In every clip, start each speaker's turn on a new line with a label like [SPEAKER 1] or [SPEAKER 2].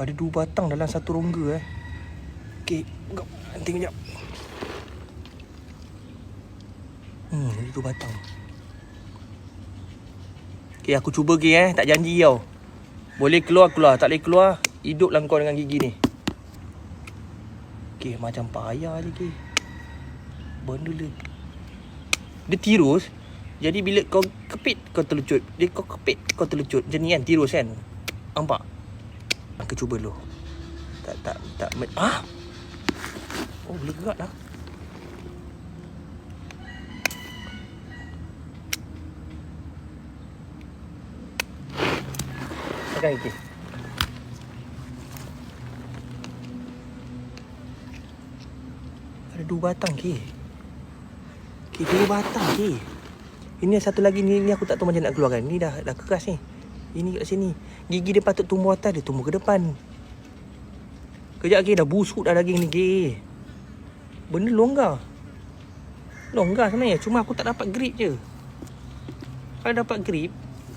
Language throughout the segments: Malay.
[SPEAKER 1] Ada dua batang dalam satu rongga eh. Okey, tengok jap. Hmm, ada dua batang. Okey, aku cuba lagi eh, tak janji tau. Boleh keluar keluar, tak boleh keluar, hiduplah kau dengan gigi ni. Okey, macam payah lagi. Benda dia. Dia tirus. Jadi bila kau kepit kau terlecut. Dia kau kepit kau terlecut. Macam ni kan tirus kan. Nampak? Aku cuba dulu. Tak tak tak ah. Oh boleh gerak dah. Pegang itu. Ada dua batang ke? Ke dua batang ke? Ini satu lagi ni, ni aku tak tahu macam nak keluarkan. Ni dah dah keras ni. Ini kat sini. Gigi dia patut tumbuh atas dia tumbuh ke depan. Kejap lagi dah busuk dah daging ni ke. Benda longgar. Longgar sebenarnya. Cuma aku tak dapat grip je. Kalau dapat grip,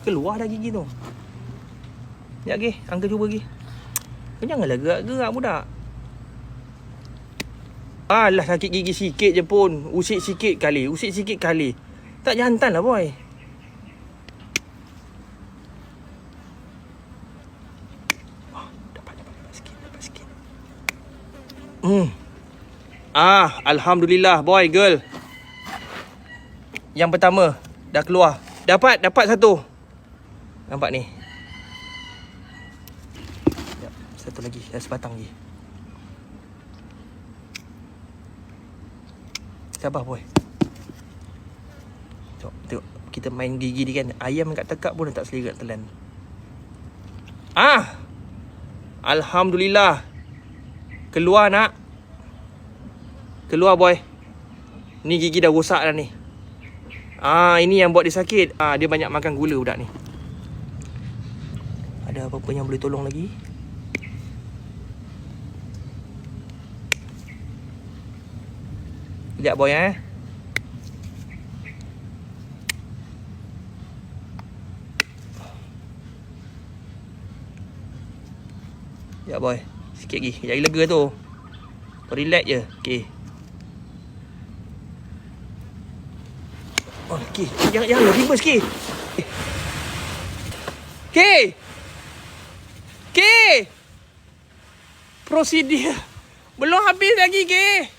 [SPEAKER 1] keluar dah gigi tu. Sekejap lagi. Angka cuba lagi. Kau janganlah gerak-gerak budak. Alah sakit gigi sikit je pun. Usik sikit kali. Usik sikit kali. Tak jantan lah boy. Oh, dapat, dapat, dapat sikit, dapat sikit. Hmm. Ah, Alhamdulillah boy, girl. Yang pertama, dah keluar. Dapat, dapat satu. Nampak ni. Sekejap, Satu lagi, dah sebatang lagi. Sabar boy. Tengok, tengok. Kita main gigi ni kan. Ayam kat tekak pun tak selirat telan. Ah! Alhamdulillah. Keluar nak. Keluar boy. Ni gigi dah rosak dah ni. Ah, ini yang buat dia sakit. Ah, dia banyak makan gula budak ni. Ada apa-apa yang boleh tolong lagi? Sekejap boy eh. Ya boy. Sikit lagi. Lagi lega tu. Kau relax je. Okey. Oh, okey. Jangan jangan reverse sikit. Okey. Okey. Prosedur. Belum habis lagi ke?